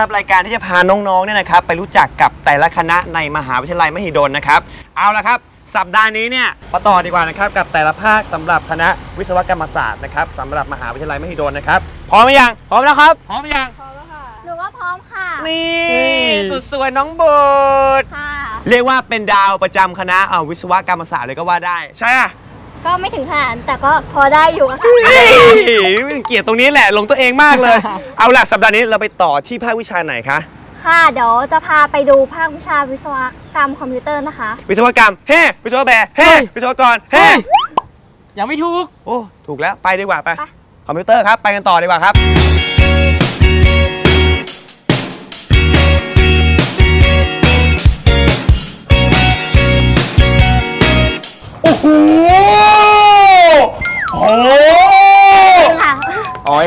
นะครับรายการที่จะพาน้องๆเนี่ยนะครับไปรู้จักกับแต่ละคณะในมหาวิทยาลัยมหิดลนะครับเอาละครับ สัปดาห์นี้เนี่ยมาต่อดีกว่านะครับกับแต่ละภาคสำหรับคณะวิศวกรรมศาสตร์นะครับสำหรับมหาวิทยาลัยมหิดลนะครับพร้อมหรือยังพร้อมแล้วครับพร้อมหรือยังหนูว่าพร้อมค่ะนี่สุดสวยน้องโบดค่ะเรียกว่าเป็นดาวประจำคณะเอ่อวิศวกรรมศาสตร์เลยก็ว่าได้ ใช่อะ ก็ไม่ถึงขนาดนั้นแต่ก็พอได้อยู่ค่ะเฮ้ยเกลียดตรงนี้แหละลงตัวเองมากเลย เอาล่ะสัปดาห์นี้เราไปต่อที่ภาควิชาไหนคะค่ะ เดี๋ยวจะพาไปดูภาควิชาวิศวกรรมคอมพิวเตอร์นะคะ วิศวกรรมเฮ้วิศวแบร์เฮ้วิศวกรเฮ้ยังไม่ถูก โอ้ ถูกแล้ว ไปดีกว่าไปไปคอมพิวเตอร์ครับ ไปกันต่อดีกว่าครับ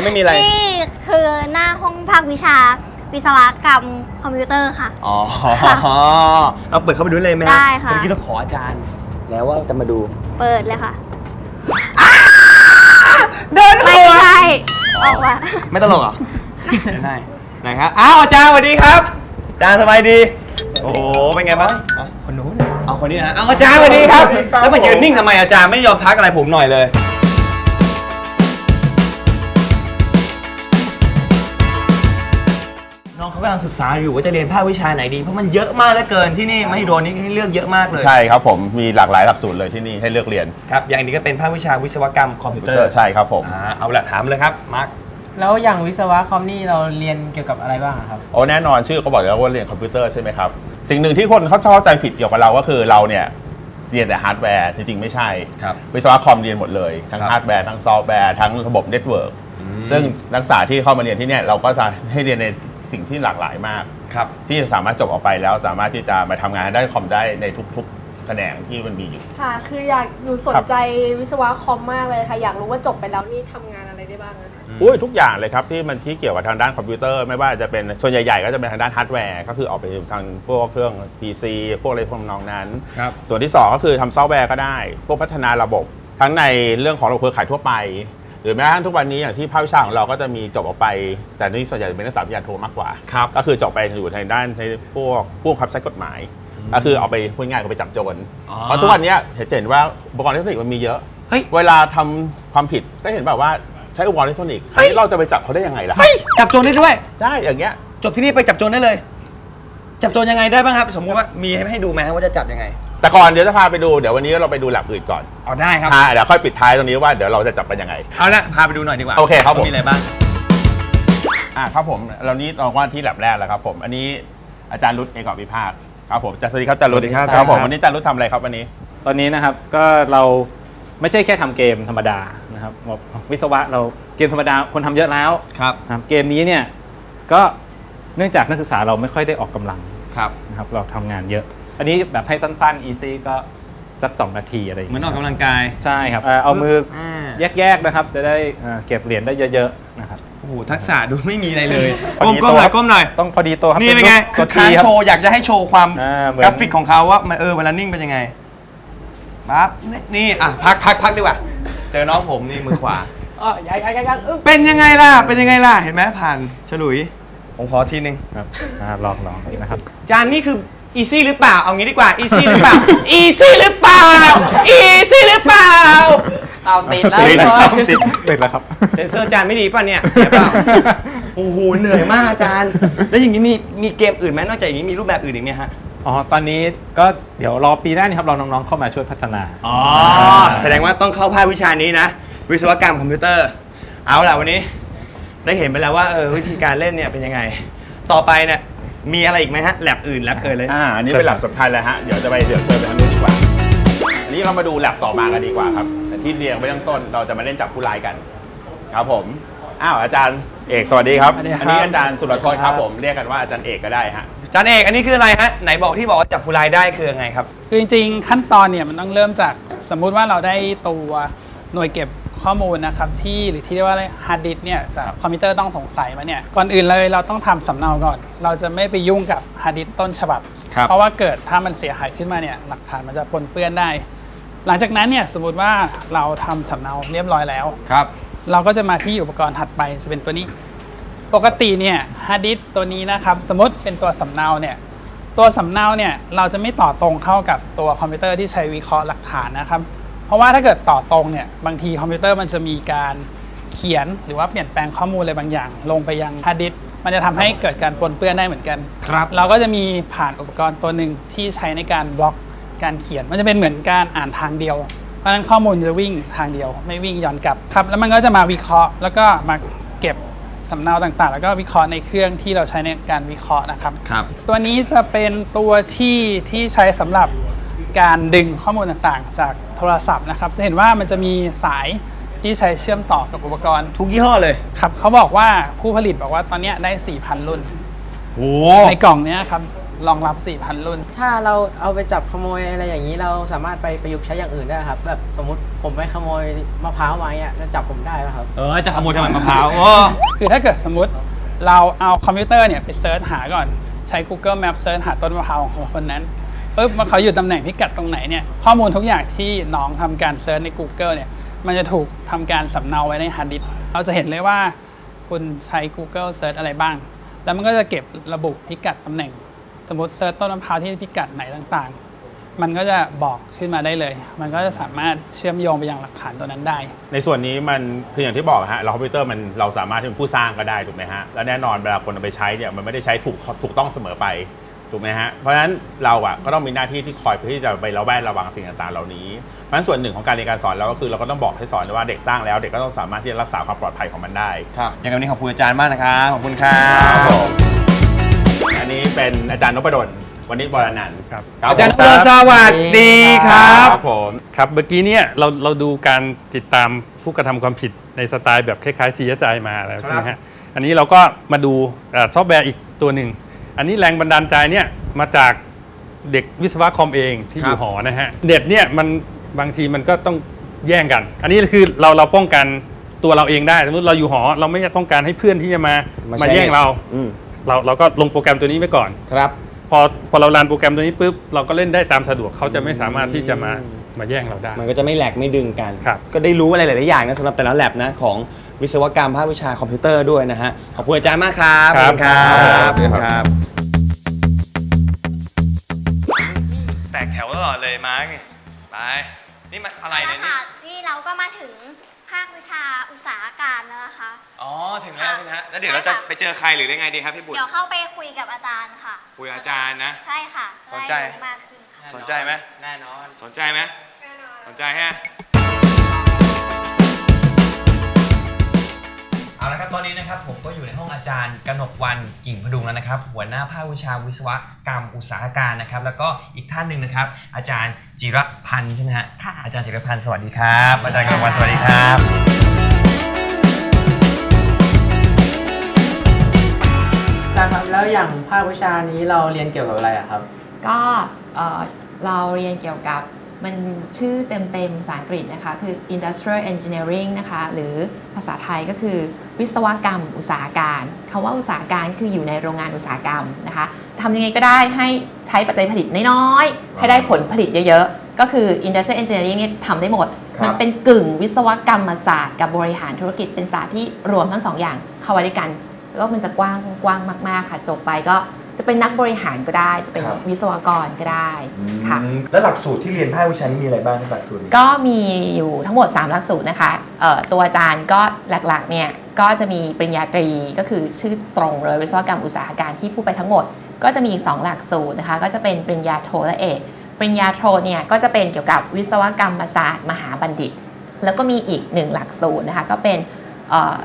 ไม่มีอะไร นี่คือหน้าห้องภาควิชา วิศวกรรมคอมพิวเตอร์ค่ะ อ๋อเราเปิดเข้าไปดูเลยไหมฮได้ค่ะเมื่อกี้ต้องขออาจารย์ แล้วว่าจะมาดู เปิดเลยค่ะ เดินไม่หัวใช่ออกมาไม่ตลกเหรอได้ไหนครับ อ้าวอาจารย์สวัสดีครับอาจารย์สบายดี โอ้โห เป็นไงบ้างอะคนนู้นเอาคนนี้นะเอาอาจารย์สวัสดีครับ แล้วมายืนนิ่งทำไมอาจารย์ไม่ยอมทักอะไรผมหน่อยเลย กำลังศึกษาอยู่ว่าจะเรียนภาควิชาไหนดี เพราะมันเยอะมากเหลือเกินที่นี่ไม่โดนนี่ให้เลือกเยอะมากเลยใช่ครับผมมีหลากหลายหลักสูตรเลยที่นี่ให้เลือกเรียนครับอย่างนี้ก็เป็นภาควิชาวิศวกรรมคอมพิวเตอร์ใช่ครับผมอ่าเอาละถามเลยครับมาร์คแล้วอย่างวิศวะคอมนี่เราเรียนเกี่ยวกับอะไรบ้างอะครับโอ้แน่นอนชื่อเขาบอกแล้วว่าเรียนคอมพิวเตอร์ใช่ไหมครับสิ่งหนึ่งที่คนเขาเข้าใจผิดเกี่ยวกับเราก็คือเราเนี่ยเรียนแต่ฮาร์ดแวร์จริงๆไม่ใช่ครับวิศวะคอมเรียนหมดเลยทั้งครับฮาร์ดแวร์ทั้งซอฟต์แวร์ทั้งระบบเน็ตเวิร์กซึ่งนักศึกษาที่เข้ามาเรียนที่เนี่ยเราก็จะให้เรียนใน สิ่งที่หลากหลายมาก ครับ ที่จะสามารถจบออกไปแล้วสามารถที่จะมาทำงานด้านคอมได้ในทุกๆแขนงที่มันมีอยู่ ค่ะ คืออยากหนูสนใจวิศวะคอมมากเลยค่ะ อยากรู้ว่าจบไปแล้วนี่ทำงานอะไรได้บ้างนะคะ อุ้ยทุกอย่างเลยครับที่มันที่เกี่ยวกับทางด้านคอมพิวเตอร์ไม่ว่าจะเป็นส่วนใหญ่ๆก็จะเป็นทางด้านฮาร์ดแวร์ก็คือออกไปทางพวกเครื่อง PC พวกอะไรพวกน้องนั้น ครับ ส่วนที่ 2 ก็คือทำซอฟต์แวร์ก็ได้ พวกพัฒนาระบบ ทั้งในเรื่องของระบบเครือข่ายทั่วไป หรือแม้กระทั่งทุกวันนี้อย่างที่ภาควิชาของเราก็จะมีจบออกไป แต่นี่ส่วนใหญ่จะเป็นนักศึกษาปริญญาโทมากกว่า ครับก็คือจบไปอยู่ทางด้านในพวกผู้บังคับใช้กฎหมาย ก็คือเอาไปพูดง่ายๆก็ไปจับโจรอ๋อ เพราะทุกวันนี้เห็นเห็นว่าอุปกรณ์อิเล็กทรอนิกส์มันมีเยอะ เฮ้ย เวลาทำความผิดก็เห็นแบบว่าใช้อุปกรณ์อิเล็กทรอนิกส์เฮ้ย เราจะไปจับเขาได้ยังไงล่ะเฮ้ยจับโจรได้ด้วยใช่อย่างเงี้ย จบที่นี่ไปจับโจรได้เลย จับโจรยังไงได้บ้างครับ สมมติว่ามีให้ให้ดูไหมว่าจะจับยังไง แต่ก่อนเดี๋ยวจะพาไปดูเดี๋ยววันนี้เราไปดูแลบอื่นก่อนเอาได้ครับอ่าเดี๋ยวค่อยปิดท้ายตรงนี้ว่าเดี๋ยวเราจะจับกันยังไง เอาละพาไปดูหน่อยดีกว่าโอเคครับผมว่ามีอะไรบ้างอ่าครับผมเรานี้เราว่าที่แลบแรกแล้วครับผม อันนี้อาจารย์รุตเอกอภิภาคครับผมอาจารย์สวัสดีครับอาจารย์รุตสวัสดีครับครับผมครับวันนี้อาจารย์รุตทำอะไรครับวันนี้ ตอนนี้นะครับก็เราไม่ใช่แค่ทำเกมธรรมดานะครับบอกวิศวะเราเกมธรรมดาคนทำเยอะแล้วครับนะครับเกมนี้เนี่ยก็เนื่องจากนักศึกษาเราไม่ค่อยได้ออกกำลังครับนะครับเราทำงานเยอะ อันนี้แบบให้สั้นๆ easy ก็สัก 2 นาทีอะไรอย่างเหมือนเงี้อยอกกำลังกาย ใช่ครับเอ่อเอามืออ่าแยกๆนะครับ จะได้เอ่อเก็บเหรียญได้เยอะๆนะครับ โอ้โหทักษะดูไม่มีอะไรเลยพอก้มดีก้มหน่อยตัว ก้มหน่อยต้องพอดีตัวครับนี่เป็นไงรูปคือตัวค้าง T รับ โชว์อยากจะให้โชว์ความอ่าเหมือน กราฟิกของเขาว่ามันเออเวลานิ่งเป็นยังไงปั๊บนี่นี่อะพักพักพักดีกว่าเจอน้องผมนี่มือขวา อ๋อยังยังยังยังอึ๊บเป็นยังไงล่ะ เป็นยังไงล่ะ เห็นไหมผ่านฉลุย ผมขอทีนึงครับอ่าลองลองนะครับ จานนี่คือ อีซี่หรือเปล่า เอางี้ดีกว่า อีซี่หรือเปล่า อีซี่หรือเปล่า อีซี่หรือเปล่าเอาติดแล้วติดพี่บอยติดติดแล้วครับ เซนเซอร์จานไม่ดีป่ะเนี่ยเสียเปล่า โอ้โห เหนื่อยมากอาจารย์ แล้วอย่างนี้มีมีเกมอื่นไหมนอกจากอย่างนี้มีรูปแบบอื่นอีกไหมฮะ อ๋อ ตอนนี้ก็เดี๋ยวรอปีหน้านี่ครับ เราน้องๆเข้ามาช่วยพัฒนา อ๋อ แสดงว่าต้องเข้าภาควิชานี้นะ วิศวกรรมคอมพิวเตอร์ เอาล่ะวันนี้ ได้เห็นไปแล้วว่าเออวิธีการเล่นเนี่ยเป็นยังไง ต่อไปเนี่ย มีอะไรอีกไหมฮะแลบอื่นแลบเอ่ยเลย อ่าอันนี้เป็นหลักสำคัญเลยฮะ เดี๋ยวจะไปเดี๋ยวเชิญไปทางนู้นดีกว่า อันนี้เรามาดูแลบต่อมากันดีกว่าครับแต่ที่เรียงไว้ตั้งต้นเราจะมาเล่นจับผู้ร้ายกัน ครับผม อ้าวอาจารย์เอกสวัสดีครับ สวัสดีครับอันนี้อาจารย์สุรทรครับผมเรียกกันว่าอาจารย์เอกก็ได้ฮะ จานเอกอันนี้คืออะไรฮะไหนบอกที่บอกว่าจับผู้ร้ายได้คือยังไงครับ คือจริงๆขั้นตอนเนี่ยมันต้องเริ่มจากสมมุติว่าเราได้ตัวหน่วยเก็บ ข้อมูลนะครับที่หรือที่เรียกว่าฮาร์ดดิสเนี่ยจากคอมพิวเตอร์ต้องสงสัยมาเนี่ยก่อนอื่นเลยเราต้องทำสำเนาก่อน เราจะไม่ไปยุ่งกับฮาร์ดดิสต้นฉบับครับ เพราะว่าเกิดถ้ามันเสียหายขึ้นมาเนี่ยหลักฐานมันจะปนเปื้อนได้ หลังจากนั้นเนี่ยสมมติว่าเราทำสำเนาเรียบร้อยแล้วครับเราก็จะมาที่อุปกรณ์ถัดไปจะเป็นตัวนี้ ปกติเนี่ยฮาร์ดดิสก์ตัวนี้นะครับสมมติเป็นตัวสำเนาเนี่ยตัวสำเนาเนี่ยเราจะไม่ต่อตรงเข้ากับตัวคอมพิวเตอร์ที่ใช้วิเคราะห์หลักฐานนะครับ เพราะว่าถ้าเกิดต่อตรงเนี่ยบางทีคอมพิวเตอร์มันจะมีการเขียนหรือว่าเปลี่ยนแปลงข้อมูลอะไรบางอย่าง ลงไปยังฮาร์ดดิสก์มันจะทำให้เกิดการปนเปื้อนได้เหมือนกัน ครับ เราก็จะมีผ่านอุปกรณ์ตัวหนึ่งที่ใช้ในการบล็อกการเขียน มันจะเป็นเหมือนการอ่านทางเดียว เพราะฉะนั้นข้อมูลจะวิ่งทางเดียว ไม่วิ่งย้อนกลับครับ แล้วมันก็จะมาวิเคราะห์ แล้วก็มาเก็บสำเนาต่างๆ แล้วก็วิเคราะห์ในเครื่องที่เราใช้ในการวิเคราะห์นะครับครับ ตัวนี้จะเป็นตัวที่ที่ใช้สำหรับ การดึงข้อมูลต่างๆ จากโทรศัพท์นะครับ จะเห็นว่ามันจะมีสายที่ใช้เชื่อมต่อกับอุปกรณ์ทุกยี่ห้อเลยครับเขาบอกว่าผู้ผลิตบอกว่าตอนเนี้ยได้ 4,000 รุ่น โอ้ในกล่องเนี้ยครับรองรับ 4,000 รุ่น ถ้าเราเอาไปจับขโมยอะไรอย่างนี้เราสามารถไปประยุกต์ใช้อย่างอื่นได้ครับ แบบสมมติผมไปขโมยมะพร้าวมาเนี่ยจะจับผมได้ไหมครับ เออจะขโมยทำไมมะพร้าวโอ้คือถ้าเกิดสมมติเราเอาคอมพิวเตอร์เนี่ยไปเซิร์ชหาก่อนใช้ Google Map เซิร์ชหาต้นมะพร้าวของคนคนนั้น ปุ๊บว่าเขาอยู่ตำแหน่งพิกัดตรงไหนเนี่ยข้อมูลทุกอย่างที่น้องทำการเซิร์ชใน Google เนี่ยมันจะถูกทำการสำเนาไว้ในฮาร์ดดิสเราจะเห็นเลยว่า คุณใช้ Google เซิร์ชอะไรบ้าง แล้วมันก็จะเก็บระบุพิกัดตำแหน่ง สมมติเซิร์ชต้นมะพร้าวที่พิกัดไหนต่างๆ มันก็จะบอกขึ้นมาได้เลย มันก็จะสามารถเชื่อมโยงไปยังหลักฐานตัวนั้นได้ ในส่วนนี้มันคืออย่างที่บอกฮะเราคอมพิวเตอร์มันเราสามารถที่เป็นผู้สร้างก็ได้ถูกไหมฮะ แล้วแน่นอนเวลาคนเอาไปใช้เนี่ยมันไม่ได้ใช้ถูกถูกต้องเสมอไป ถูกไหมฮะ เพราะฉะนั้นเราอะก็ต้องมีหน้าที่ที่คอยเพื่อที่จะไประแวดระวังสิ่งต่างๆเหล่านี้ เพราะฉะนั้นส่วนหนึ่งของการเรียนการสอนเราก็คือเราก็ต้องบอกให้สอนว่าเด็กสร้างแล้ว เด็กก็ต้องสามารถที่จะรักษาความปลอดภัยของมันได้ครับอย่างวันนี้ขอบคุณอาจารย์มากนะครับขอบคุณครัครับบผมอันนี้เป็นอาจารย์นพดลวันนี้บรนันท์ครับคบอาจารย์ผมนพดลสวัสดีครับครับผมครับเมื่อกี้เนี่ยเราเราดูการติดตามผู้กระทำความผิดในสไตล์แบบคล้ายๆ CSI มาแล้วใช่ไหมฮะอันนี้เราก็มาดูเอ่อซอฟต์แวร์อีกตัวหนึ่ง อันนี้แรงบันดาลใจเนี่ยมาจากเด็กวิศวะคอมเองที่อยู่หอนะฮะเด็ดเนี่ยมันบางทีมันก็ต้องแย่งกัน อันนี้คือเราเราป้องกันตัวเราเองได้สมมติเราอยู่หอ เราไม่ต้องการให้เพื่อนที่จะมามาแย่งเราอืมเราเราก็ลงโปรแกรมตัวนี้ไว้ก่อนครับ พอพอเรารันโปรแกรมตัวนี้ปุ๊บเราก็เล่นได้ตามสะดวกเขาจะไม่สามารถที่จะมามาแย่งเราได้ มันก็จะไม่แหลกไม่ดึงกัน ครับ ก็ได้รู้อะไรหลาย ๆ อย่างนะสำหรับแต่ละแลบนะของ วิศวกรรมภาควิชาคอมพิวเตอร์ด้วยนะฮะขอบคุณอาจารย์มากครับครับขอณครับครับขอบคุณครับ แตกแถวตลอดเลยมาร์กไปนี่มันอะไรเนี่ยนี่ค่ะนี่เราก็มาถึงภาควิชาอุตสาหการแล้วนะคะ อ๋อถึงแล้วใช่ไหมฮะแล้วเดี๋ยวเราจะไปเจอใครหรือยังไงดีครับพี่บุตรเดี๋ยวเข้าไปคุยกับอาจารย์ค่ะ คุยกับอาจารย์นะ ใช่ค่ะสนใจได้รู้มากขึ้นค่ะสนใจไหมแน่นอนสนใจไหมสนใจฮะ เอาละครับตอนนี้นะครับผมก็อยู่ในห้องอาจารย์กนกวันกิ่งพดุงแล้วนะครับ หัวหน้าภาควิชาวิศวกรรมอุตสาหการนะครับ แล้วก็อีกท่านหนึ่งนะครับ อาจารย์จิรพันธ์ใช่ไหมฮะค่ะ อาจารย์จิรพันธ์สวัสดีครับ อาจารย์กนกวันสวัสดีครับ อาจารย์ครับแล้วอย่างภาควิชานี้เราเรียนเกี่ยวกับอะไรอะครับ ก็เอ่อเราเรียนเกี่ยวกับ มันชื่อเต็มๆภาษาอังกฤษนะคะ คือ Industrial Engineering นะคะ หรือภาษาไทยก็คือวิศวกรรม อุตสาหการคำว่าอุตสาหการคืออยู่ในโรงงานอุตสาหกรรมนะคะทำยังไงก็ได้ให้ใช้ปัจจัยผลิตน้อยๆ ให้ได้ผลผลิตเยอะๆ ก็คือ Industrial Engineering เนี่ยทำได้หมดครับมันเป็นกึ่งวิศวกรรมศาสตร์กับบริหารธุรกิจเป็นศาสตร์ที่รวมทั้งสองอย่างเข้าไว้ด้วยกัน แล้วมันจะกว้างกว้างมากๆค่ะจบไปก็ จะเป็นนักบริหารก็ได้ จะเป็นครับ วิศวกรก็ได้ค่ะแล้วหลักสูตรที่เรียนภาควิชานี้มีอะไรบ้างในหลักสูตรนี้ ก็มีอยู่ทั้งหมด 3 หลักสูตรนะคะเอ่อตัวอาจารย์ก็หลักๆเนี่ยก็จะมีปริญญาตรีก็คือชื่อตรงเลยวิศวกรรมอุตสาหการที่พูดไปทั้งหมด ก็จะมีอีก 2 หลักสูตรนะคะก็จะเป็นปริญญาโทและเอกปริญญาโทเนี่ยก็จะเป็นเกี่ยวกับวิศวกรรมศาสตร์มหาบัณฑิต แล้วก็มีอีกหนึ่งหลักสูตรนะคะก็เป็นเอ่อ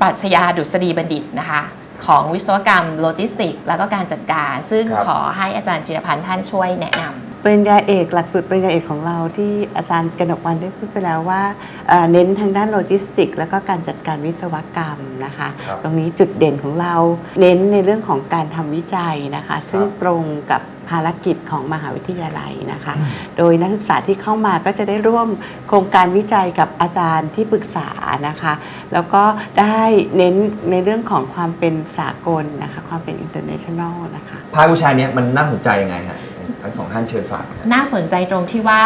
ปรัชญาดุษฎีบัณฑิตนะคะ ของวิศวกรรมโลจิสติก แล้วก็การจัดการ ซึ่งครับขอให้อาจารย์จิรพันธ์ท่านช่วยแนะนำปริญญาเอกหลักสูตรปริญญาเอกของเราที่อาจารย์กนกวันได้พูดไปแล้วว่าเอ่อเน้นทางด้านโลจิสติก แล้วก็การจัดการวิศวกรรมนะคะครับตรงนี้จุดเด่นของเราเน้นในเรื่องของการทำวิจัยนะคะ ซึ่งตรงกับ ภารกิจของมหาวิทยาลัยนะคะ โดยนักศึกษาที่เข้ามาก็จะได้ร่วมโครงการวิจัยกับอาจารย์ที่ปรึกษานะคะ แล้วก็ได้เน้นในเรื่องของความเป็นสากลนะคะ ความเป็น international นะคะภาควิชาเนี้ยมันน่าสนใจยังไงฮะทั้งสองท่านเชิญฝาก น่าสนใจตรงที่ว่า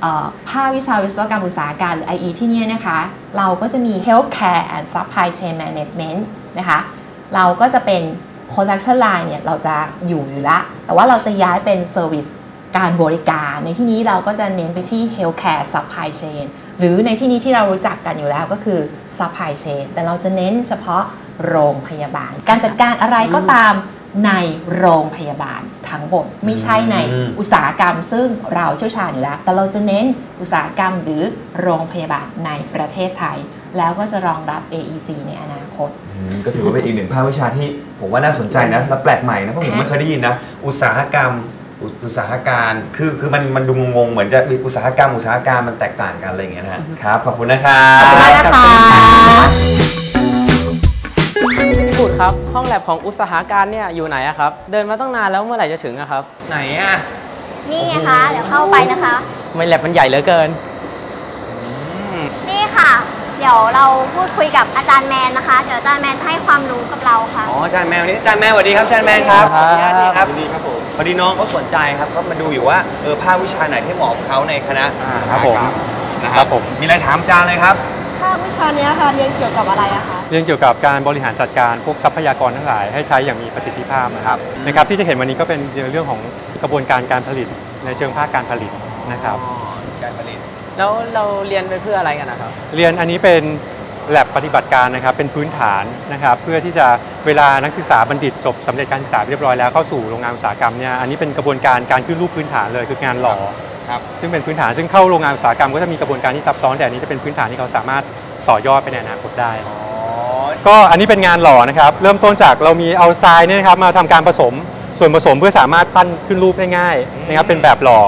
เอ่อภาควิชาวิศวกรรมอุตสาหการหรือ IE ที่เนี่ยนะคะ เราก็จะมี healthcare and supply chain management นะคะ เราก็จะเป็น production line เนี่ยเราจะอยู่อยู่ละ แต่ว่าเราจะย้ายเป็น service การบริการ ในที่นี้เราก็จะเน้นไปที่ healthcare supply chain หรือในที่นี้ที่เรารู้จักกันอยู่แล้วก็คือ supply chain แต่เราจะเน้นเฉพาะโรงพยาบาล การจัดการอะไรก็ตามในโรงพยาบาลทั้งหมดไม่ใช่ในอืมอุตสาหกรรม ซึ่งเราเชี่ยวชาญอยู่แล้ว แต่เราจะเน้นอุตสาหกรรมหรือโรงพยาบาลในประเทศไทย แล้วก็จะรองรับ AEC ในอนาคตอืมก็ถือว่าเป็นอีกหนึ่งภาควิชาที่ผมว่าน่าสนใจนะ และแปลกใหม่นะเพราะผมไม่เคยได้ยินนะ อุตสาหกรรมอุอุตสาหการคือคือมันมันดูงงๆเหมือนจะมีอุตสาหกรรมอุตสาหการมันแตกต่างกันอะไรอย่างเงี้ยนะฮะครับขอบคุณนะครับขอบคุณมากนะคะพี่บุตรครับ ห้องแลบของอุตสาหการเนี่ยอยู่ไหนอะครับ เดินมาตั้งนานแล้วเมื่อไหร่จะถึงอะครับ ไหนอะนี่ไงคะ เดี๋ยวเข้าไปนะคะทำไม่แลบมันใหญ่เหลือเกินนี่ค่ะ เดี๋ยวเราพูดคุยกับอาจารย์แมนนะคะ เดี๋ยวอาจารย์แมนจะให้ความรู้กับเราค่ะ อ๋ออาจารย์แมวนี่อาจารย์แมวสวัสดีครับอาจารย์แมนครับครับขออนุญาตนี่ครับสวัสดีครับผมพอดีน้องเขาสนใจครับก็มาดูอยู่ว่าเออภาควิชาไหนที่เหมาะกับเขาในคณะครับผมนะคครัรับบผมมีอะไรถามอาจารย์เลยครับภาควิชาเนี้ยค่ะเรียนเกี่ยวกับอะไรอะคะเรื่องเกี่ยวกับการบริหารจัดการพวกทรัพยากรทั้งหลายให้ใช้อย่างมีประสิทธิภาพนะครับนะครับ ที่จะเห็นวันนี้ก็เป็นเรื่องของกระบวนการการผลิตในเชิงภาคการผลิตนะครับการผลิต แล้วเราเรียนไปเพื่ออะไรกันนะครับ เรียนอันนี้เป็นแ a บปฏิบัติการนะครับเป็นพื้นฐานนะครับ เพื่อที่จะเวลานักศึกษาบัณฑิตจบสำเร็จการศึกษาเรียบร้อยแล้วเข้าสู่โรงงานอุตสาหกรรมเนี่ยอันนี้เป็นกระบวนการการขึ้นรูปพื้นฐานเลยคืองานหล่อครับซึ่งเป็นพื้นฐานซึ่งเข้าโรงงานอุตสาหกรรมก็จะมีกระบวนการที่ซับซ้อนแต่อันนี้จะเป็นพื้นฐานที่เขาสามารถต่อยอดไปในอนาคตได้ก็อันนี้เป็นงานหล่อนะครับเริ่มต้นจากเรามีเอาทรายเนี่ยนะครับมาทำการผสมส่วนผสมเพื่อสามารถปั้นขึ้นรูปได้ง่ายนะครับเป็นแบบหล่อ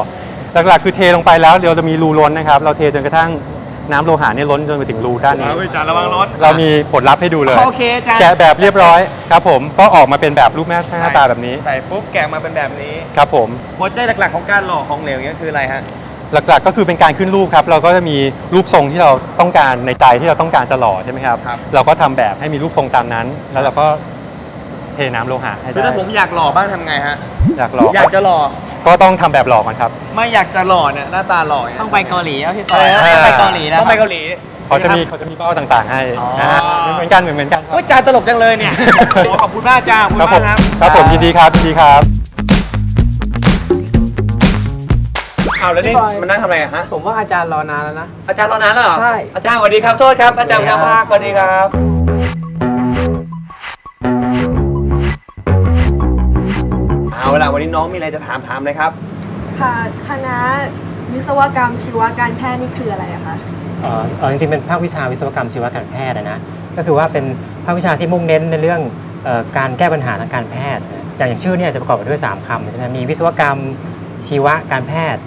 หลักๆคือเทลงไปแล้วเดี๋ยวจะมีรูล้นนะครับ เราเทจนกระทั่งน้ำโลหะเนี่ยล้นจนไปถึงรูด้านนี้ เอาอาจารย์ระวังรถ เรามีผลลัพธ์ให้ดูเลย โอเคอาจารย์ แกะแบบเรียบร้อยครับผมก็ออกมาเป็นแบบรูปหน้าหน้าตาแบบนี้ใส่ปุ๊บแกะมาเป็นแบบนี้ครับผม หัวใจหลักๆของการหล่อของเหลวเนี้ยคืออะไรฮะ หลักๆก็คือเป็นการขึ้นรูปครับ เราก็จะมีรูปทรงที่เราต้องการในใจที่เราต้องการจะหล่อใช่ไหมครับ ครับ เราก็ทำแบบให้มีรูปทรงตามนั้น แล้วเราก็เทน้ำโลหะให้คือได้ถ้าผมอยากหล่อบ้างทำไงฮะ อยากหล่ออยากจะหล่อ ก็ต้องทำแบบหล่อก่อนครับ ไม่อยากจะหล่อเนี่ยหน้าตาหล่อเนี่ยต้องไปเกาหลีแล้วพี่เอต่อยอต้องไปเกาหลีแล้ว ต้องไปเกาหลี เขาจะมีเขาจะมีเป้าต่างๆ ให้อ๋อนะฮะเหมือนกันเหมือนกันครับ โอ้ยอาจารย์ตลกจังเลยเนี่ย โอ้ขอบคุณมากอาจารย์ขอบคุณครับผมมากครับ ครับผมยินดีครับยินดีครับเอาแล้วนี่พี่บอย มันนั่งทำอะไรอะฮะ ผมว่าอาจารย์รอนานแล้วนะ อาจารย์รอนานแล้วเหรอใช่ อาจารย์สวัสดีครับ โทษครับ อาจารย์สวัสดีครับนภาคสวัสดีครับ ล่ะวันนี้น้องมีอะไรจะถามถามเลยครับ ค่ะคณะวิศวกรรมชีวการแพทย์นี่คืออะไรอะคะเอ่อเอ่อจริงๆเป็นภาควิชาวิศวกรรมชีวการแพทย์อะนะก็คือว่าเป็นภาควิชาที่มุ่งเน้นในเรื่องเออการแก้ปัญหาทางการแพทย์นะอย่างอย่างชื่อเนี่ยจะประกอบไปด้วย 3คำใช่ไหมมีวิศวกรรมชีวะการแพทย์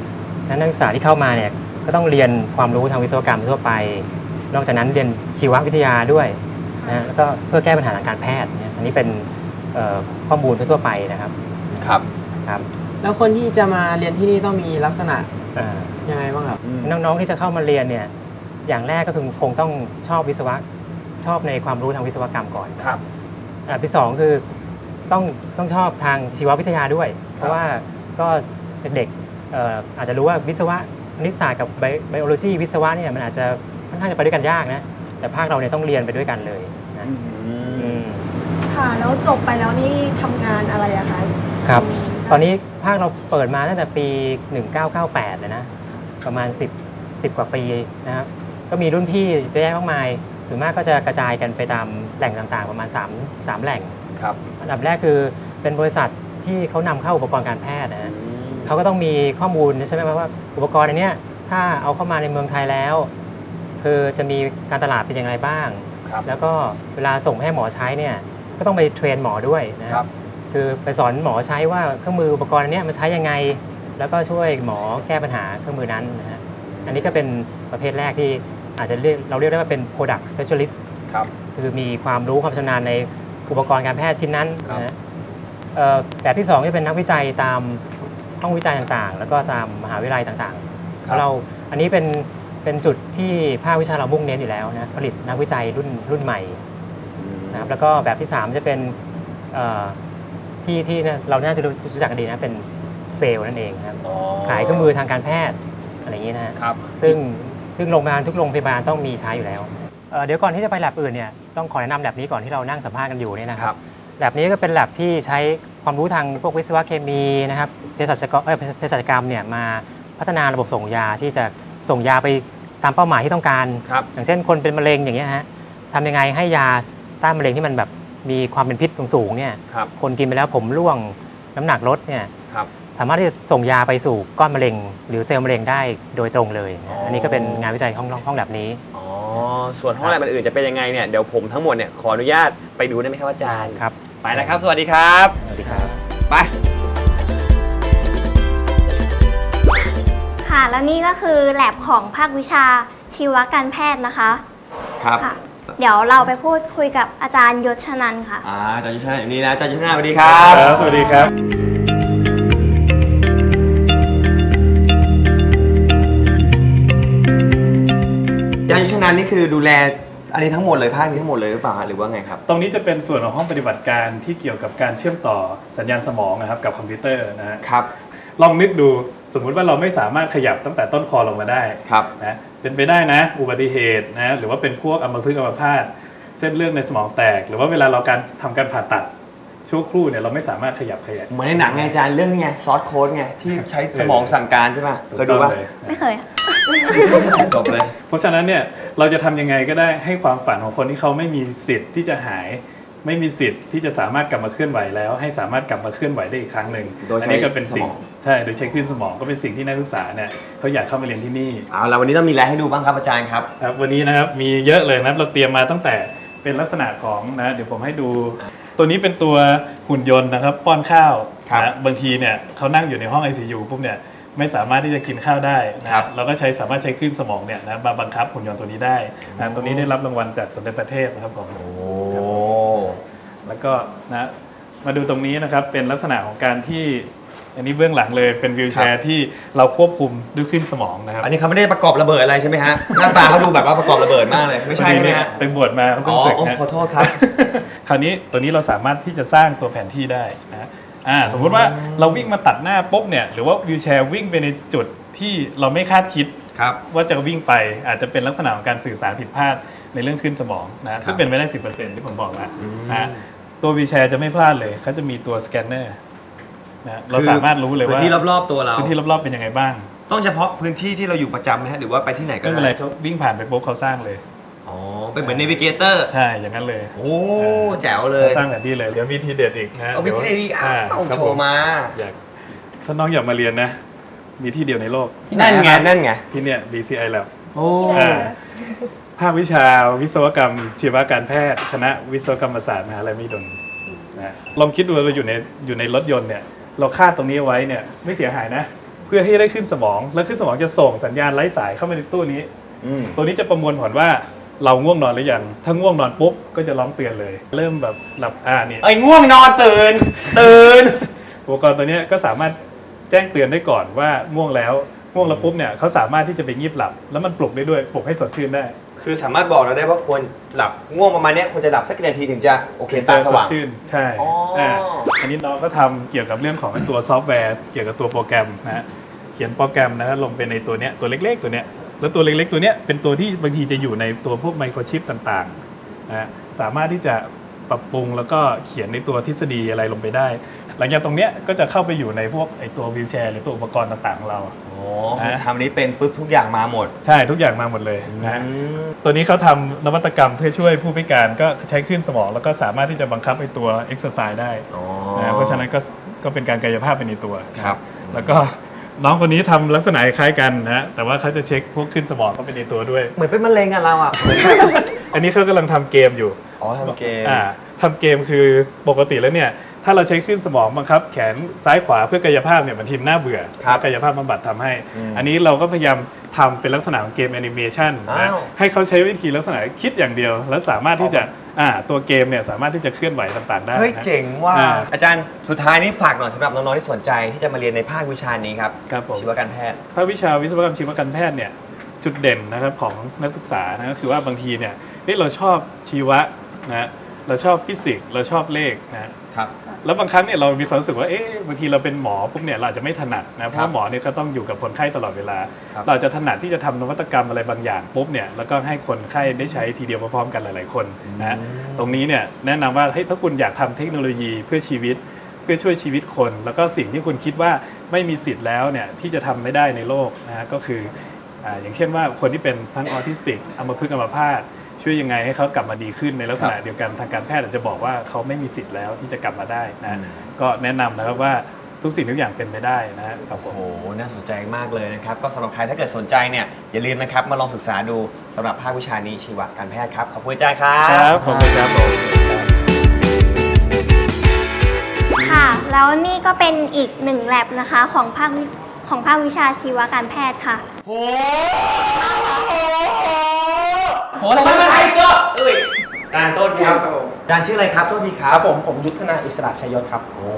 นั้นนักศึกษาที่เข้ามาเนี่ยก็ต้องเรียนความรู้ทางวิศวกรรมทั่วไป นอกจากนั้นเรียนชีววิทยาด้วยนะแล้วก็เพื่อแก้ปัญหาทางการแพทย์เนี่ยอันนี้เป็นเอ่อข้อมูลทั่วๆไปนะครับ ครับครับแล้วคนที่จะมาเรียนที่นี่ต้องมีลักษณะเอ่อยังไงบ้างครับ น้องๆที่จะเข้ามาเรียนเนี่ยอย่างแรกก็คือคงต้องชอบวิศวะชอบในความรู้ทางวิศวกรรมก่อนครับอันดับที่สองคือต้องต้องชอบทางชีววิทยาด้วย เพราะว่าก็เด็กๆเอ่ออาจจะรู้ว่าวิศวะคณิตศาสตร์กับไบโอโลจีวิศวะเนี่ยมันอาจจะค่อนข้างจะไปด้วยกันยากนะแต่ภาคเราเนี่ยต้องเรียนไปด้วยกันเลยนะอืม ค่ะ แล้วจบไปแล้วนี่ทำงานอะไรอะคะ ครับ ตอนนี้ภาคเราเปิดมาตั้งแต่ปี 1998 เลยนะ ประมาณ 10 10 กว่าปีนะครับ ก็มีรุ่นพี่เยอะแยะมากมาย ส่วนมากก็จะกระจายกันไปตามแหล่งต่างๆ ประมาณ 3 3 แหล่ง ครับ อันดับแรกคือเป็นบริษัทที่เขานำเข้าอุปกรณ์การแพทย์นะฮะเขาก็ต้องมีข้อมูลใช่ไหมว่าอุปกรณ์อันเนี้ยถ้าเอาเข้ามาในเมืองไทยแล้ว คือจะมีการตลาดเป็นอย่างไรบ้างครับแล้วก็เวลาส่งให้หมอใช้เนี่ยก็ต้องไปเทรนหมอด้วยนะครับ คือไปสอนหมอใช้ว่าเครื่องมืออุปกรณ์อันเนี้ยมันใช้ยังไง แล้วก็ช่วยหมอแก้ปัญหาเครื่องมือนั้นนะฮะอันนี้ก็เป็นประเภทแรกที่อาจจะเรียกเราเรียกได้ว่าเป็น product specialist ครับคือมีความรู้ความชำนาญในอุปกรณ์การแพทย์ชิ้นนั้นครับนะฮะเอ่อแบบที่สองก็เป็นนักวิจัยตามห้องวิจัยต่างๆ แล้วก็ตามมหาวิทยาลัยต่างๆแล้วเราอันนี้เป็นเป็นจุดที่ภาควิชาเรามุ่งเน้นอยู่แล้วนะผลิตนักวิจัยรุ่นรุ่นใหม่นะครับแล้วก็แบบที่สามจะเป็นเอ่อ ที่ที่เนี่ยเราน่าจะรู้รู้จักกันดีนะเป็นเซลล์นั่นเองนะครับอ๋อขายเครื่องมือทางการแพทย์อะไรอย่างนี้นะฮะครับซึ่งซึ่งโรงพยาบาลทุกโรงพยาบาลต้องมีใช้อยู่แล้วเอ่อเดี๋ยวก่อนที่จะไปแลบอื่นเนี่ยต้องขอแนะนำแลบนี้ก่อนที่เรานั่งสัมภาษณ์กันอยู่เนี่ยนะคครัรับบแลบนี้ก็เป็นแลบที่ใช้ความรู้ทางพวกวิศวะเคมีนะครับเภสัชกรเอ่อเภสัชกรรมเนี่ยมาพัฒนาระบบส่งยาที่จะส่งยาไปตามเป้าหมายที่ต้องการครับอย่างเช่นคนเป็นมะเร็งอย่างเงี้ยฮะทำยังไงให้ยาต้านมะเร็งที่มันแบบ มีความเป็นพิษสูงๆเนี่ยครับคนกินไปแล้วผมร่วงน้ำหนักลดเนี่ยครับสามารถที่จะส่งยาไปสู่ก้อนมะเร็ง หรือเซลล์มะเร็งได้โดยตรงเลยนะอันนี้ก็เป็นงานวิจัยห้องห้องแลบนี้ อ๋อส่วนห้องแลบอื่นๆจะเป็นยังไงเนี่ยเดี๋ยวผมทั้งหมดเนี่ยขออนุญาตไปดูได้ไหมครับอาจารย์ครับ ไปนะครับ สวัสดีครับ สวัสดีครับ ไป ค่ะ แล้วนี่ก็คือแลบของภาควิชาชีวการแพทย์นะคะครับ ค่ะ เดี๋ยวเราไปพูดคุยกับอาจารย์ยศชนันท์ค่ะ อ่าอาจารย์ยุทธนาอยู่นี่นะอาจารย์ยุทธนาสวัสดีครับ ครับ สวัสดีครับ อาจารย์ยุทธนานี่คือดูแลอันนี้ทั้งหมดเลยภาคนี้ทั้งหมดเลยหรือเปล่าฮะหรือว่าไงครับ ตรงนี้จะเป็นส่วนของห้องปฏิบัติการที่เกี่ยวกับการเชื่อมต่อสัญญาณสมองนะครับกับคอมพิวเตอร์นะฮะ ครับ ลองนึกดูสมมุติว่าเราไม่สามารถขยับตั้งแต่ต้นคอลงมาได้ครับ นะ เป็นไปได้นะ อุบัติเหตุนะหรือว่าเป็นพวกอัมพฤกษ์อัมพาตเส้นเลือดในสมองแตก หรือว่าเวลาเราการทำการผ่าตัดชั่วครู่เนี่ยเราไม่สามารถขยับขยับเหมือนในหนังไงอาจารย์เรื่องนี้ไงซอสโค้ดไงที่ใช้สมองสั่งการใช่ป่ะเคยดูป่ะเลยไม่เคยจบเลย เพราะฉะนั้นเนี่ยเราจะทำยังไงก็ได้ให้ความฝันของคนที่เขาไม่มีสิทธิ์ที่จะหาย ไม่มีสิทธิ์ที่จะสามารถกลับมาเคลื่อนไหวแล้ว ให้สามารถกลับมาเคลื่อนไหวได้อีกครั้งหนึ่งโดยใช้อันี้ก็เป็นสิ่งสมองใช่โดยใช้คลื่นสมองก็เป็นสิ่งที่นักศึกษาเนี่ยเขาอยากเข้ามาเรียนที่นี่เอาละวันนี้ต้องมีอะไรให้ดูบ้างครับอาจารย์ครับครับวันนี้นะครับมีเยอะเลยนะครับเราเตรียมมาตั้งแต่เป็นลักษณะของนะเดี๋ยวผมให้ดู ตัวนี้เป็นตัวหุ่นยนต์นะครับป้อนข้าวครับนะบางทีเนี่ยเขานั่งอยู่ในห้อง ICU ปุ๊บเนี่ยไม่สามารถที่จะกินข้าวได้นะครับเราก็ใช้สามารถใช้คลื่นสมองเนี่ยนะมาบังคับหุ่นยนต์ตัวนี้ได้นะตัวนี้ได้รับรางวัลจากสมเด็จพระเทพนะครับผมโอ้ แล้วก็นะมาดูตรงนี้นะครับเป็นลักษณะของการที่ อันนี้เบื้องหลังเลยเป็นวิวแชร์ที่เราควบคุมด้วยคลื่นสมองนะครับอันนี้เขาไม่ได้ประกอบระเบิดอะไรใช่ไหมฮะหน้าตาเขาดูแบบว่าประกอบระเบิดมากเลยไม่ใช่ใช่ไหมฮะไปบวชมาเขาอ๋เพิ่องศึกโอ้นะขอโทษครับ คราวนี้ตัวนี้เราสามารถที่จะสร้างตัวแผนที่ได้นะอ่าสมมุติว่าเราวิ่งมาตัดหน้าปุ๊บเนี่ยหรือว่าวิวแชร์วิ่งไปในจุดที่เราไม่คาดคิดครับว่าจะวิ่งไปอาจจะเป็นลักษณะของการสื่อสารผิดพลาดในเรื่องขึ้นสมองนะซึ่งเป็นไปได้สิที่ผมบอกแล้วนะ ตัววีแชร์จะไม่พลาดเลยเขาจะมีตัวสแกนเนอร์นะเราสามารถรู้เลยว่าพื้นที่รอบๆตัวเราพื้นที่รอบๆเป็นยังไงบ้าง ต้องเฉพาะพื้นที่ที่เราอยู่ประจำไหมฮะหรือว่าไปที่ไหนก็ไม่ได้เป็นไรเขาวิ่งผ่านไปปุ๊บเขาสร้างเลย อ๋อเป็นเหมือน n น v ิเกเตอร์ ใช่อย่างนั้นเลยโอ้แจ๋วเลยเขาสร้างแผนที่เลยเดี๋ยวมีทีเด็ดอีกนะเอาวิธีอีกอ้าวครับโชว์มาอยากถ้าน้องอยากมาเรียนนะ มีที่เดียวในโลก นั่นไงนั่นไงที่เนี่ย DCI Lab โอ้อ่า ภาควิชาวิศวกรรม ชีวการแพทย์ คณะวิศวกรรมศาสตร์มหาลัยมหิดลนะลองคิดดูเราอยู่ในอยู่ในรถยนต์เนี่ยเราคาดตรงนี้เอาไว้เนี่ยไม่เสียหายนะ เพื่อให้ได้ขึ้นสมอง แล้วขึ้นสมองจะส่งสัญญาณไร้สายเข้ามาในตู้นี้อืมตัวนี้จะประมวลผลว่าเราง่วงนอนหรือยัง ถ้าง่วงนอนปุ๊บก็จะร้องเตือนเลย เริ่มแบบหลับอ่านี่ไอ้ง่วงนอนตื่นตื่นอุปกรณ์ตัวเนี้ยก็สามารถแจ้งเตือนได้ก่อนว่าง่วงแล้ว ง่วงแล้วปุ๊บเนี่ยเขาสามารถที่จะไปงีบหลับ แล้วมันปลุกได้ด้วยปลุกให้สดชื่นได้คือสามารถบอกเราได้ว่าควรหลับง่วงประมาณเนี้ยควรจะหลับสักกี่นาทีถึงจะโอเคตาสว่างจะดชื่นใช่อ๋ออ่าอันนี้น้องก็ทำเกี่ยวกับเรื่องของตัวซอฟต์แวร์ เกี่ยวกับตัวโปรแกรมนะฮะเขียนโปรแกรมนะฮะลงไปในตัวเนี้ยตัวเล็กๆตัวเนี้ยแล้วตัวเล็กๆตัวเนี้ยเป็นตัวที่บางทีจะอยู่ในตัวพวกไมโครชิปต่างๆนะฮะสามารถที่จะปรับปรุงแล้วก็เขียนในตัวทฤษฎีอะไรลงไปได้ หลังจากตรงเนี้ยก็จะเข้าไปอยู่ในพวกไอตัววีลแชร์หรือตัวอุปกรณ์ต่างๆของเรา โอ้คือทำอันนี้เป็นปุ๊บทุกอย่างมาหมด ใช่ทุกอย่างมาหมดเลยนะฮะอืมตัวนี้เขาทำนวัตกรรมเพื่อช่วยผู้พิการก็ใช้คลื่นสมอง แล้วก็สามารถที่จะบังคับไอตัวเอ็กซ์ไซส์ได้อ๋อนะเพราะฉะนั้นก็ก็เป็นการกายภาพไปในตัวครับ แล้วก็น้องคนนี้ทำลักษณะคล้ายกันนะแต่ว่าเขาจะเช็คพวกขึ้นสมองเข้าไปในตัวด้วย เหมือนเป็นมะเร็งอะเราอะอันนี้เขากำลังทำเกมอยู่อ๋อทำเกมอ่าทำเกมคือปกติแล้วเนี่ย ถ้าเราใช้คลื่นสมองบังคับ แขนซ้ายขวาเพื่อกายภาพเนี่ยมันทีน่าเบื่อครับกายภาพบำบัดทำให้อืมอันนี้เราก็พยายามทำเป็นลักษณะของเกมแอนิเมชันนะอ้าวให้เขาใช้วิธีลักษณะคิดอย่างเดียว แล้วสามารถที่จะอ่าตัวเกมเนี่ยสามารถที่จะเคลื่อนไหวต่างๆได้เฮ้ยนะเจ๋งว่าอ่าอาจารย์สุดท้ายนี้ฝากหน่อยสำหรับน้องๆที่สนใจที่จะมาเรียนในภาควิชานี้ครับครับผมชีวการแพทย์ภาควิชาวิศวกรรมชีวการแพทย์เนี่ยจุดเด่นนะครับของนักศึกษานะก็คือว่าบางทีเนี่ยเฮ้ยเราชอบชีวะนะ เราชอบฟิสิกส์เราชอบเลขนะครับแล้วบางครั้งเนี่ยเรามีความรู้สึกว่าเอ๊ะบางทีเราเป็นหมอปุ๊บเนี่ยเราอาจจะไม่ถนัดนะเพราะว่าหมอเนี่ยก็ต้องอยู่กับคนไข้ตลอดเวลาครับเราอาจจะถนัดที่จะทำนวัตกรรมอะไรบางอย่างปุ๊บเนี่ยแล้วก็ให้คนไข้ได้ใช้ทีเดียวพร้อมๆกันหลาย ๆ คนนะตรงนี้เนี่ยแนะนำว่าเฮ้ยถ้าคุณอยากทำเทคโนโลยีเพื่อชีวิตเพื่อช่วยชีวิตคน แล้วก็สิ่งที่คุณคิดว่าไม่มีสิทธิ์แล้วเนี่ยที่จะทำไม่ได้ในโลกนะฮะก็คืออ่าอย่างเช่นว่าคนที่เป็นทั้งออทิสติกอัมพฤกษ์อัมพาต ช่วยยังไงให้เขากลับมาดีขึ้นในลักษณะเดียวกันทางการแพทย์อาจจะบอกว่าเขาไม่มีสิทธิ์แล้วที่จะกลับมาได้นะก็แนะนำนะครับว่าทุกสิ่งทุกอย่างเป็นไปได้นะครับผมโอ้โหน่าสนใจมากเลยนะครับ ก็สำหรับใครถ้าเกิดสนใจเนี่ยอย่าลืมนะครับมาลองศึกษาดูสำหรับภาควิชานี้ชีวการแพทย์ครับขอบคุณอาจารย์ครับครับขอบคุณครับผมค่ะ แล้วนี่ก็เป็นอีกหนึ่งแลบนะคะของภาควิของภาควิชาชีวการแพทย์ค่ะโห โหอะไรวะไม่ใช่เสื้อเอ้ยอาจารย์ต้นครับอาจารย์ชื่ออะไรครับโทษทีครับครับผมผมยุทธนาอิสระชัยยศครับโอ้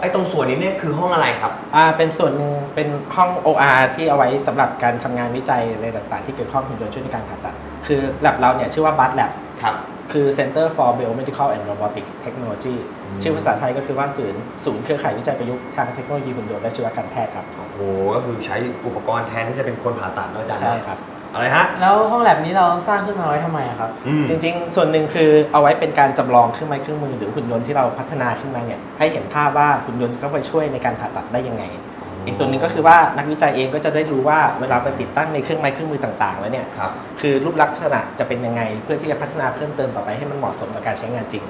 ไอตรงส่วนนี้เนี่ยคือห้องอะไรครับอ่าเป็นส่วนหนึ่งเป็นห้อง OR ที่เอาไว้สำหรับการทำงานวิจัยอะไรต่างๆ ที่เกี่ยวข้องกับหุ่นยนต์ช่วยในการผ่าตัด คือ lab เราเนี่ยชื่อว่า BUD Lab ครับคือ Center for Biomedical and Robotics Technology ชื่อภาษาไทยก็คือว่าศูนย์ศูนย์เครือข่ายวิจัยประยุกต์ทางเทคโนโลยีหุ่นยนต์และชีวการแพทย์ครับ โอ้โห ก็คือใช้อุปกรณ์แทนที่จะเป็นคนผ่าตัดเนอะอาจารย์ใช่ครับ อะไรฮะ แล้วห้องแลบนี้เราสร้างขึ้นมาไว้ทำไมอะครับ อืม จริงๆ ส่วนหนึ่งคือเอาไว้เป็นการจำลองเครื่องไม้เครื่องมือหรือหุ่นยนต์ที่เราพัฒนาขึ้นมาเนี่ยให้เห็นภาพว่าหุ่นยนต์เข้าไปช่วยในการผ่าตัดได้ยังไง อีกส่วนหนึ่งก็คือว่านักวิจัยเองก็จะได้รู้ว่าเวลาไปติดตั้งในเครื่องไม้เครื่องมือต่างๆ แล้วเนี่ยครับคือรูปลักษณะจะเป็นยังไง เพื่อที่จะพัฒนาเพิ่มเติมต่อไปให้มันเหมาะสมกับการใช้งานจริง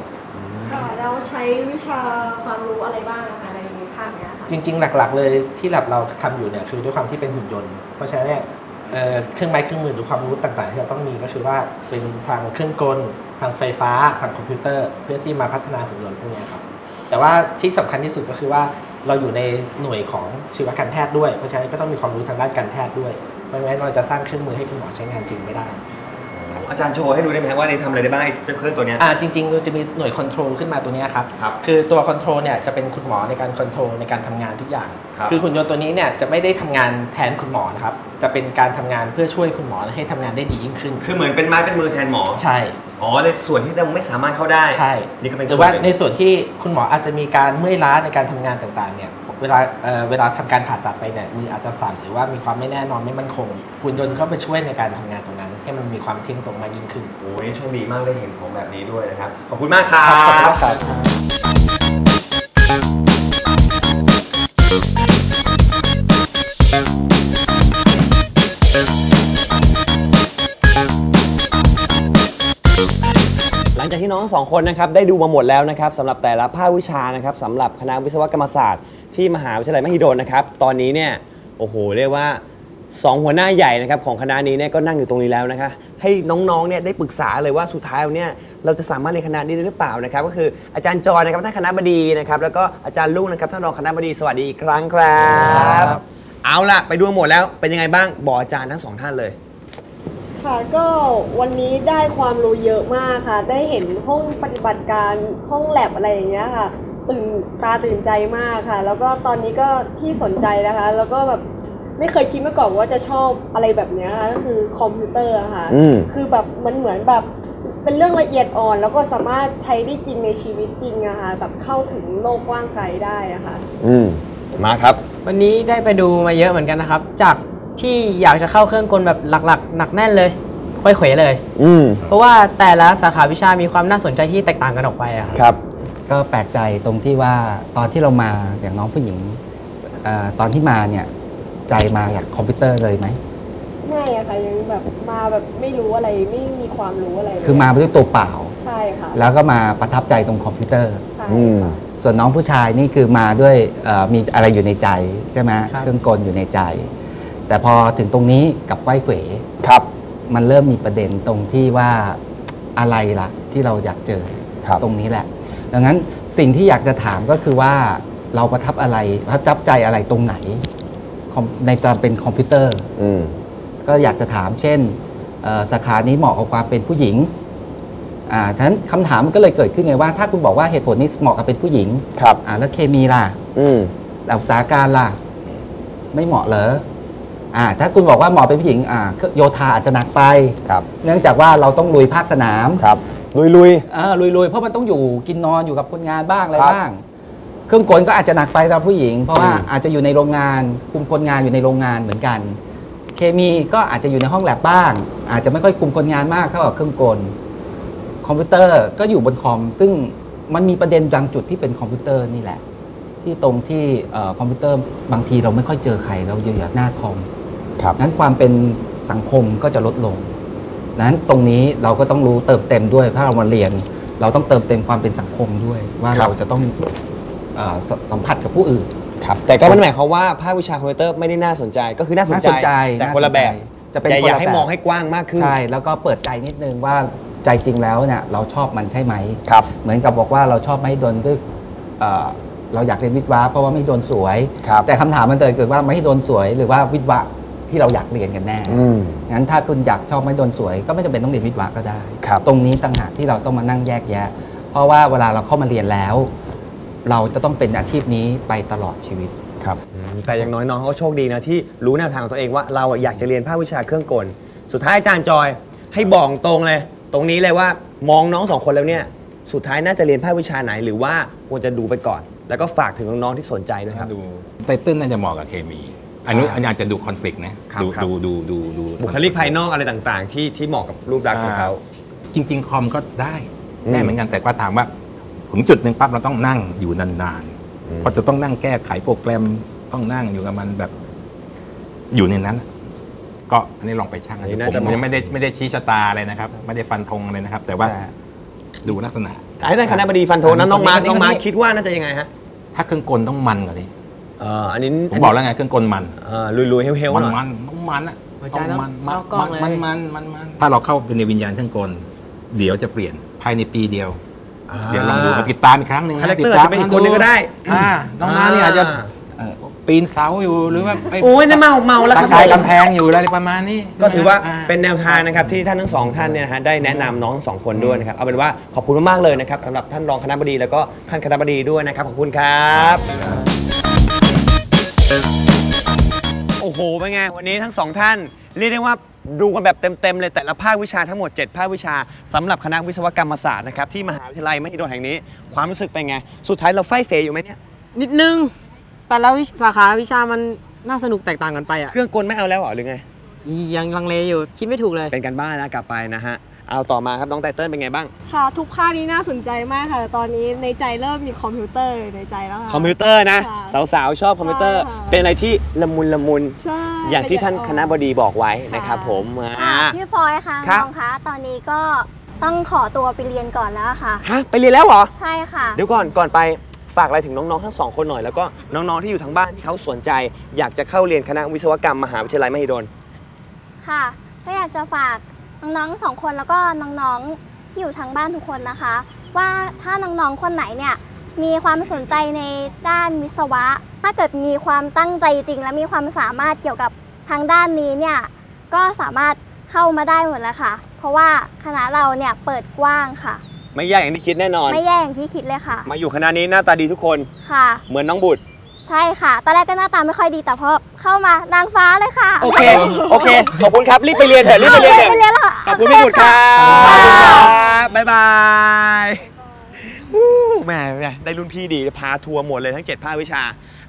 ค่ะเราใช้วิชาความรู้อะไรบ้างนะคะในภาคเนี้ยค่ะจริง ๆ หลักๆ เลยที่แลบเราทำอยู่เนี่ยคือด้วยความที่เป็นหุ่นยนต์ เพราะฉะนั้นเนี่ย เครื่องไม้เครื่องมือหรือความรู้ต่างๆ ที่เราต้องมีก็คือว่าเป็นทางเครื่องกล ทางไฟฟ้า ทางคอมพิวเตอร์ เพื่อที่มาพัฒนาหุ่นยนต์พวกนี้ครับแต่ว่าที่สำคัญที่สุดก็คือว่าเราอยู่ในหน่วยของชีวการแพทย์ด้วย เพราะฉะนั้นก็ต้องมีความรู้ทางด้านการแพทย์ด้วยไม่งั้นเราจะสร้างเครื่องมือให้คุณหมอใช้งานจริงไม่ได้ อาจารย์โชว์ให้ดูได้ไหมครับว่าในทำอะไรได้บ้างไอ้เจ้าเครื่องตัวเนี้ย อ่าจริงๆเราจะมีหน่วยคอนโทรลขึ้นมาตัวเนี้ยครับครับคือตัวคอนโทรลเนี่ยจะเป็นคุณหมอในการคอนโทรลในการทำงานทุกอย่าง ครับอหุ่นยนต์ตัวนี้เนี่ยจะไม่ได้ทำงานแทนคุณหมอนะครับจะเป็นการทำงานเพื่อช่วยคุณหมอให้ทำงานได้ดียิ่งขึ้น คือเหมือนเป็นไม้เป็นมือแทนหมอ ใช่ อ๋อในส่วนที่เราไม่สามารถเข้าได้ ใช่นี่ก็เป็นหรือว่าส่วนหในนึ่งส่วนที่คุณหมออาจจะมีการเมื่อยล้าในการทำงานต่างๆเนี่ย เวลาเอ่อเวลาทำการผ่าตัดไปเนี่ยมืออาจจะสั่นหรือว่ามีความไม่แน่นอนไม่มั่นคงหุ่นยนต์เข้าไปช่วยในการทำงานตรงนั้น ให้มันมีความเที่ยงตรงมากยิ่งขึ้นโอ้ยโชคดีมากได้เห็นของแบบนี้ด้วยนะครับ ขอบคุณมากครับขอบคุณมากครับหลังจากที่น้องทั้งสองคนนะครับได้ดูมาหมดแล้วนะครับสำหรับแต่ละภาควิชานะครับสำหรับคณะวิศวกรรมศาสตร์ ที่มหาวิทยาลัยมหิดลนะครับ ตอนนี้เนี่ยโอ้โหเรียกว่าสองหัวหน้าใหญ่นะครับของคณะนี้เนี่ยก็นั่งอยู่ตรงนี้แล้วนะคะ ให้น้องๆเนี่ยได้ปรึกษาเลยว่าสุดท้ายแล้วเนี่ยเราจะสามารถเรียนคณะนี้ได้หรือเปล่านะครับ ก็คืออาจารย์จอยนะครับท่านคณะบดีนะครับแล้วก็อาจารย์ลุงนะครับท่านรองคณะบดีสวัสดีอีกครั้งครับ เอาล่ะไปดูหมดแล้วเป็นยังไงบ้างบอกอาจารย์ทั้งสองท่านเลยค่ะก็วันนี้ได้ความรู้เยอะมากค่ะ ได้เห็นห้องปฏิบัติการห้องแลบอะไรอย่างเงี้ยค่ะ ตื่นตาตื่นใจมากค่ะ แล้วก็ตอนนี้ก็ที่สนใจนะคะ แล้วก็แบบไม่เคยคิดมาก่อนว่าจะชอบอะไรแบบเนี้ยค่ะก็คือคอมพิวเตอร์อะค่ะ อืม คือแบบมันเหมือนแบบเป็นเรื่องละเอียดอ่อน แล้วก็สามารถใช้ได้จริงในชีวิตจริงอะค่ะแบบเข้าถึงโลกกว้างไกลได้อะค่ะ อืมมาครับ วันนี้ได้ไปดูมาเยอะเหมือนกันนะครับ จากที่อยากจะเข้าเครื่องกลแบบหลักๆ หนักแน่นเลยค่อยเขวเลย อืมเพราะว่าแต่ละสาขาวิชามีความน่าสนใจที่แตกต่างกันออกไปอะครับ ครับ ก็แปลกใจตรงที่ว่าตอนที่เรามาอย่างน้องผู้หญิงเออตอนที่มาเนี่ย ใจมาจากคอมพิวเตอร์เลยไหมไม่อะค่ะยังแบบมาแบบไม่รู้อะไรไม่มีความรู้อะไรเลยคือมาด้วยตัวเปล่า ใช่ค่ะแล้วก็มาประทับใจตรงคอมพิวเตอร์ ใช่อืม ค่ะส่วนน้องผู้ชายนี่คือมาด้วยเอ่อมีอะไรอยู่ในใจใช่ไหมครับ เครื่องกลอยู่ในใจ แต่พอถึงตรงนี้กับไหว้เขวครับ มันเริ่มมีประเด็นตรงที่ว่าอะไรล่ะที่เราอยากเจอคครับ ตรงนี้แหละ ดังนั้นสิ่งที่อยากจะถามก็คือว่าเราประทับอะไรประทับใจอะไรตรงไหนคอมในตอนเป็นคอมพิวเตอร์อืมก็อยากจะถามเช่นเอ่อสาขานี้เหมาะกับความเป็นผู้หญิงอ่าฉะนั้นคำถามมันก็เลยเกิดขึ้นไงว่า ถ้าคุณบอกว่าเหตุผลนี้เหมาะกับเป็นผู้หญิง ครับอ่าแล้วเคมีล่ะ อืมแล้วอุตสาหการล่ะ ไม่เหมาะเหรออ่า ถ้าคุณบอกว่าเหมาะเป็นผู้หญิง อ่าโยธาอาจจะหนักไป ครับ เนื่องจากว่าเราต้องลุยภาคสนาม ครับ ลุยลุยเออลุยๆ เพราะมันต้องอยู่กินนอนอยู่กับคนงานบ้างอะไรครับบ้าง เครื่องกลก็อาจจะหนักไปสำหรับผู้หญิง เพราะว่าอืม อาจจะอยู่ในโรงงานคุมคนงานอยู่ในโรงงานเหมือนกัน เคมีก็อาจจะอยู่ในห้องแลบบ้าง อาจจะไม่ค่อยคุมคนงานมากเท่ากับเครื่องกล คอมพิวเตอร์ก็อยู่บนคอม ซึ่งมันมีประเด็นบางจุดที่เป็นคอมพิวเตอร์นี่แหละ ที่ตรงที่เอ่อคอมพิวเตอร์บางทีเราไม่ค่อยเจอใครเราอยู่หน้าคอม ครับ นั้นความเป็นสังคมก็จะลดลง นั้นตรงนี้เราก็ต้องรู้เติมเต็มด้วยถ้าเรามาเรียน เราต้องเติมเต็มความเป็นสังคมด้วย ว่าครับเราจะต้องเออสสัมผัสกับผู้อื่น ครับแต่ก็ไม่ได้หมายความว่าภาควิชาคอมพิวเตอร์ไม่ได้น่าสนใจก็คือน่าสนน่าใจสนใจแต่าคนละแบบสนใจจะเป็นแต่คนอยากละให้แบบ มองให้กว้างมากขึ้น ใช่ แล้วก็เปิดใจนิดนึงว่าใจจริงแล้วเนี่ยเราชอบมันใช่ไหม ครับ เหมือนกับบอกว่าเราชอบไม่โดนด้วยเอ่อเราอยากเรียนวิทย์วะเพราะว่าไม่โดนสวย ครับแต่คำถามมันเกิดว่าไม่โดนสวยหรือว่าวิทย์วะ ที่เราอยากเรียนกันแน่ อืม งั้นถ้าคุณอยากชอบไม่โดนสวย ก็ไม่จำเป็นต้องเรียนวิทย์วะก็ได้ ครับตรงนี้ต่างหากที่เราต้องมานั่งแยกแยะ เพราะว่าเวลาเราเข้ามาเรียนแล้ว เราจะต้องเป็นอาชีพนี้ไปตลอดชีวิต ครับ แต่อย่างน้อยน้องเขาก็โชคดีนะที่รู้แนวทางของตัวเองว่าเราอะอยากจะเรียนภาควิชาเครื่องกล สุดท้ายอาจารย์จอยให้บอกตรงเลย ตรงนี้เลยว่ามองน้องสองคนแล้วเนี่ยสุดท้ายน่าจะเรียนภาควิชาไหนหรือว่าควรจะดูไปก่อน แล้วก็ฝากถึงน้องๆที่สนใจด้วยครับ ดูไตเติ้ลน่าจะเหมาะกับเคมี อันนี้อ่าอันนี้อาจจะดูคอนฟ lict นะครับดูครับ ดูดูดูดูบุคลิกภายนอกอะไรต่างๆ ที่ที่เหมาะกับรูปลักษณ์ของเขา จริง ๆ คอมก็ได้อืมได้เหมือนกันแต่ว่าถามว่าถึงจุดหนึ่งปั๊บเราต้องนั่งอยู่นานๆเพราะจะต้องนั่งแก้ไขโปรแกรมต้องนั่งอยู่กับมันแบบ อยู่ในนั้น ก็อันนี้ลองไปช่างอันนี้ผน่าจะเหมมาะ ยังไม่ได้ไม่ได้ชี้ชะตาอะไรนะครับ ไม่ได้ฟันธงเลยนะครับ แต่ว่าดูลักษณะ ให้ท่านคณะบดีฟันโทนะน้องมาร์คอันนี้น้องมาร์คอันนี้คิดว่าน่าจะยังไงฮะ ถ้าเครื่องกลต้องมันกว่านี้ เอ่ออันนี้ผมบอกแล้วไงเครื่องกลมันเอ่อลุยๆเฮลๆมันหน่อย มันต้องมันอะหัวใจต้องต้องมันมันเอากล้องเลย มันมันมันมันถ้าเราเข้าไปในวิญญาณเครื่องกล เดี๋ยวจะเปลี่ยนภายในปีเดียว เดี๋ยวลองดูมาติดตามอีกครั้งหนึ่งนะคาแรคติเตอดร์ตามจะเป็นอีกคนหนึงก็ได้ อ่าน้องน้าเนี่ยอาจจะเอ่อปีนเสาอยู่หรือว่าไปโอ้ยนั่นเมาเมาแล้วครับตะกายผมกำแพงอยู่อะไรประมาณนี้ก็ถือว่าอ่เป็นแนวทางนะครับที่ท่านทั้งสองท่านเนี่ยนะฮะได้แนะนำน้องทั้งสองคนด้วยนะครับเอาเป็นว่าขอบคุณมากๆเลยนะครับสำหรับท่านรองคณะบดีแล้วก็ท่านคณะบดีด้วยนะครับขอบคุณครับ โอ้โห เป็นไง วันนี้ทั้งสองท่าน เรียกได้ว่าดูกันแบบเต็ม ๆ เลยแต่ละภาควิชาทั้งหมด 7 ภาควิชาสำหรับคณะวิศวกรรมศาสตร์นะครับ ที่มหาวิทยาลัยมหิดลแห่งนี้ ความรู้สึกเป็นไง สุดท้ายเราไฟเฟยอยู่ไหมเนี่ย นิดนึง แต่ละวิสาขาวิชามันน่าสนุกแตกต่างกันไปอะเครื่องกลไม่เอาแล้วเหรอหรือไงยังลังเลอยู่คิดไม่ถูกเลยเป็นการบ้านนะกลับไปนะฮะ เอาต่อมาครับน้องไตเติ้ลเป็นไงบ้าง ค่ะ ทุกภาคนี้น่าสนใจมากค่ะแต่ตอนนี้ในใจเริ่มมีคอมพิวเตอร์ในใจแล้วค่ะ คอมพิวเตอร์นะ ค่ะสาวๆ ชอบคอมพิวเตอร์ ใช่ค่ะ เป็นอะไรที่ละมุนละมุน ใช่ อย่างที่ท่านละเอียดอ่อนคณะบดีบอกไว้นะครับผมค่ะอ่า พี่ฟอยค่ะครับน้องคะตอนนี้ก็ต้องขอตัวไปเรียนก่อนแล้วค่ะ ฮะไปเรียนแล้วเหรอ ใช่ค่ะ เดี๋ยวก่อนก่อนไปฝากอะไรถึงน้องๆทั้งสองคนหน่อยแล้วก็น้องๆที่อยู่ทางบ้านที่เขาสนใจ อยากจะเข้าเรียนคณะวิศวกรรมมหาวิทยาลัยมหิดล ค่ะก็อยากจะฝาก น้องๆสองคนแล้วก็น้องๆที่อยู่ทางบ้านทุกคนนะคะ ว่าถ้าน้องๆคนไหนเนี่ยมีความสนใจในด้านวิศวะ ถ้าเกิดมีความตั้งใจจริง และมีความสามารถเกี่ยวกับทางด้านนี้เนี่ยก็สามารถเข้ามาได้หมดแล้วค่ะ เพราะว่าคณะเราเนี่ยเปิดกว้างค่ะ ไม่ยากอย่างที่คิดแน่นอน ไม่แย่อย่างที่คิดเลยค่ะ มาอยู่คณะนี้หน้าตาดีทุกคนค่ะ เหมือนน้องบุตร ใช่ค่ะ ตอนแรกก็หน้าตาไม่ค่อยดีแต่พอเข้ามานางฟ้าเลยค่ะโอเค โอเค ขอบคุณครับ รีบไปเรียนเถอะ รีบไปเรียนเถอะ ไปเรียนแล้วค่ะขอบคุณโอพี่เคบุตรครับค่ะขอบคุณครับบ๊ายบายอู้แหม่แหม่ได้รุ่นพี่ดีพาทัวร์หมดเลยทั้ง 7 ภาควิชา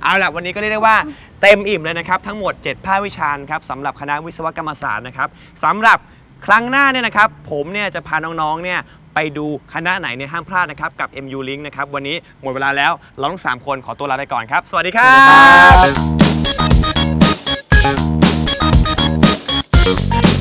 เอาล่ะ วันนี้ก็เรียกได้ว่าเต็มอิ่มเลยนะครับ ทั้งหมด 7 ภาควิชาครับสำหรับคณะวิศวกรรมศาสตร์นะครับสำหรับครั้งหน้าเนี่ยนะครับ ผมเนี่ยจะพาน้องๆเนี่ย ไปดูคณะไหนเนี่ยห้ามพลาดนะครับ กับ MU Link นะครับ วันนี้หมดเวลาแล้วเราทั้งสามคนขอตัวลาไปก่อนครับ สวัสดีครับ